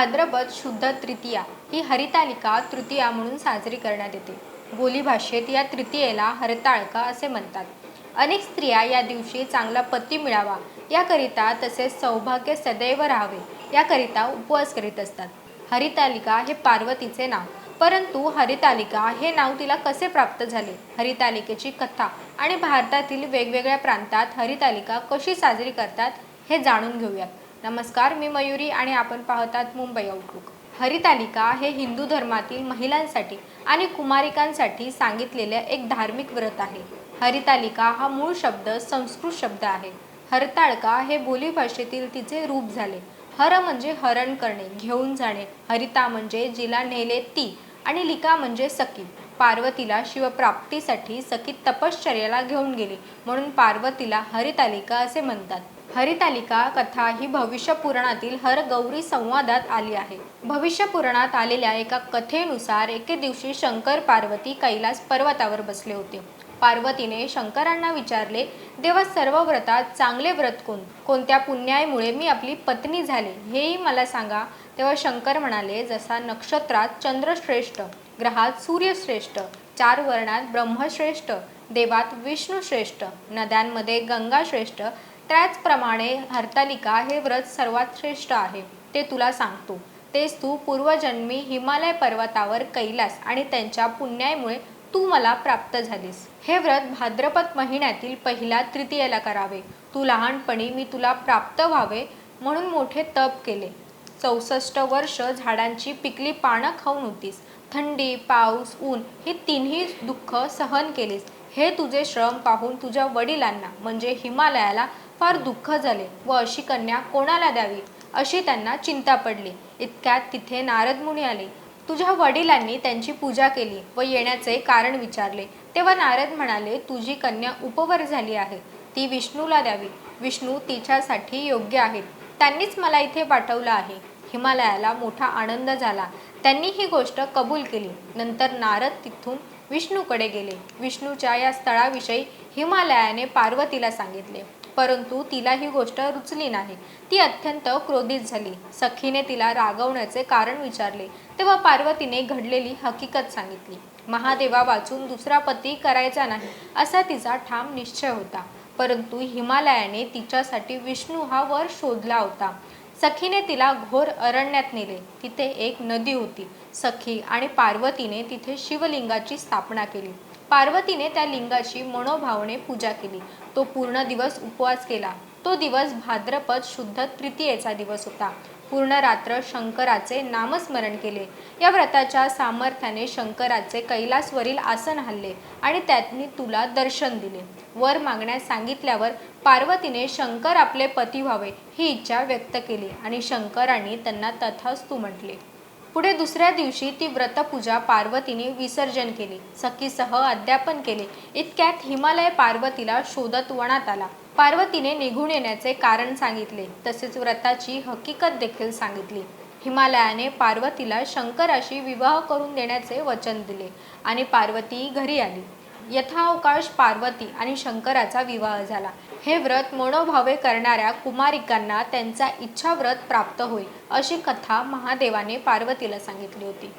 भाद्रपद शुद्ध तृतीया ही हरितालिका तृतीया म्हणून साजरी करण्यात येते. बोलीभाषेत या तृतीयेला हरताळका असे म्हणतात. अनेक स्त्रिया या दिवशी चांगला पती मिळावा याकरिता तसेच सौभाग्य सदैव राहावे याकरिता उपवास करीत असतात. हरितालिका हे पार्वतीचे नाव परंतु हरितालिका हे नाव तिला कसे प्राप्त झाले? हरितालिकेची कथा आणि भारतातील वेगवेगळ्या प्रांतात हरितालिका कशी साजरी करतात हे जाणून घेऊयात. नमस्कार मी मयुरी आणि आपण पाहतात मुंबई आउटलुक हरितालिका हे हिंदू धर्मातील महिलांसाठी आणि कुमारिकांसाठी सांगितलेले एक धार्मिक व्रत आहे. हरितालिका हा मूळ शब्द संस्कृत शब्द आहे. हरताळका हे बोलीभाषेतील तिचे रूप झाले. हर म्हणजे हरण करणे घेऊन जाणे. हरिता म्हणजे जिला नेले ती आणि लिका म्हणजे सकी पार्वतीला शिवप्राप्तीसाठी सखी तपश्चर्याला घेऊन गेली. म्हणून पार्वतीला हरितालिका असे म्हणतात. हरितालिका कथा ही भविष्य पुराणातील हर गौरी संवादात आली आहे. भविष्य पुराणात आलेल्या एका कथेनुसार एके दिवशी शंकर पार्वती कैलास पर्वतावर बसले होते. पार्वतीने शंकरांना विचारले देवा सर्व व्रतात चांगले व्रत कोण? कोणत्या पुण्यामुळे मी आपली पत्नी झाले? हेही मला सांगा. तेव्हा शंकर म्हणाले जसा नक्षत्रात चंद्रश्रेष्ठ ग्रहात सूर्यश्रेष्ठ चार वर्णात ब्रह्मश्रेष्ठ देवात विष्णुश्रेष्ठ नद्यांमध्ये गंगा श्रेष्ठ त्याचप्रमाणे हरतालिका हे व्रत सर्वात श्रेष्ठ आहे. ते तुला सांगतो. तेच तू पूर्वजन्मी हिमालय पर्वतावर कैलास आणि त्यांच्या पुण्यामुळे तू मला प्राप्त झालीस. हे व्रत भाद्रपद महिन्यातील पहिला तृतीयेला करावे. तू लहानपणी मी तुला प्राप्त व्हावे म्हणून मोठे तप केले. चौसष्ट वर्ष झाडांची पिकली पानं खाऊन होतीस. थंडी पाऊस ऊन ही तिन्ही दुःख सहन केलीस. हे तुझे श्रम पाहून तुझ्या वडिलांना म्हणजे हिमालयाला फार दुःख झाले व अशी कन्या कोणाला द्यावी? अशी त्यांना चिंता पडली. इतक्यात तिथे नारद मुनी आले. तुझ्या वडिलांनी त्यांची पूजा केली व येण्याचे कारण विचारले. तेव्हा नारद म्हणाले तुझी कन्या उपवर झाली आहे. ती विष्णूला द्यावी. विष्णू तिच्यासाठी योग्य आहेत. त्यांनीच मला इथे पाठवलं आहे. हिमालयाला मोठा आनंद झाला. त्यांनी ही गोष्ट कबूल केली. नंतर नारद तिथून विष्णूकडे गेले. विष्णूच्या या स्थळाविषयी हिमालयाने पार्वतीला सांगितले. परंतु तिला ही गोष्ट रुचली नाही. ती अत्यंत क्रोधित झाली. सखीने तिला रागवण्याचे कारण विचारले. तेव्हा पार्वतीने घडलेली हकीकत सांगितली. महादेवा वाचून दुसरा पती करायचा नाही असा तिचा ठाम निश्चय होता. परंतु हिमालयाने तिच्यासाठी विष्णू हा वर शोधला होता. सखीने तिला घोर अरण्यात नेले. तिथे एक नदी होती. सखी आणि पार्वतीने तिथे शिवलिंगाची स्थापना केली. पार्वतीने त्या लिंगाची मनोभावने पूजा केली. तो पूर्ण दिवस उपवास केला. तो दिवस भाद्रपद शुद्ध तृतीयेचा दिवस होता. पूर्ण रात्र शंकराचे नामस्मरण केले. या व्रताच्या सामर्थ्याने शंकराचे कैलासवरील आसन हल्ले आणि त्यांनी तुला दर्शन दिले. वर मागण्यास सांगितल्यावर पार्वतीने शंकर आपले पती व्हावे ही इच्छा व्यक्त केली आणि शंकरांनी त्यांना तथास्तू म्हटले. पुढे दुसऱ्या दिवशी ती व्रतपूजा पार्वतीने विसर्जन केली. सखीसह अध्यापन केले. इतक्यात हिमालय पार्वतीला शोधत वनात आला. पार्वतीने निघून येण्याचे कारण सांगितले तसेच व्रताची हकीकत देखील सांगितली. हिमालयाने पार्वतीला शंकराशी विवाह करून देण्याचे वचन दिले आणि पार्वती घरी आली. यथावकाश पार्वती आणि शंकराचा विवाह झाला. हे व्रत मनोभावे करणाऱ्या कुमारिकांना त्यांचा इच्छा व्रत प्राप्त होईल अशी कथा महादेवाने पार्वतीला सांगितली होती.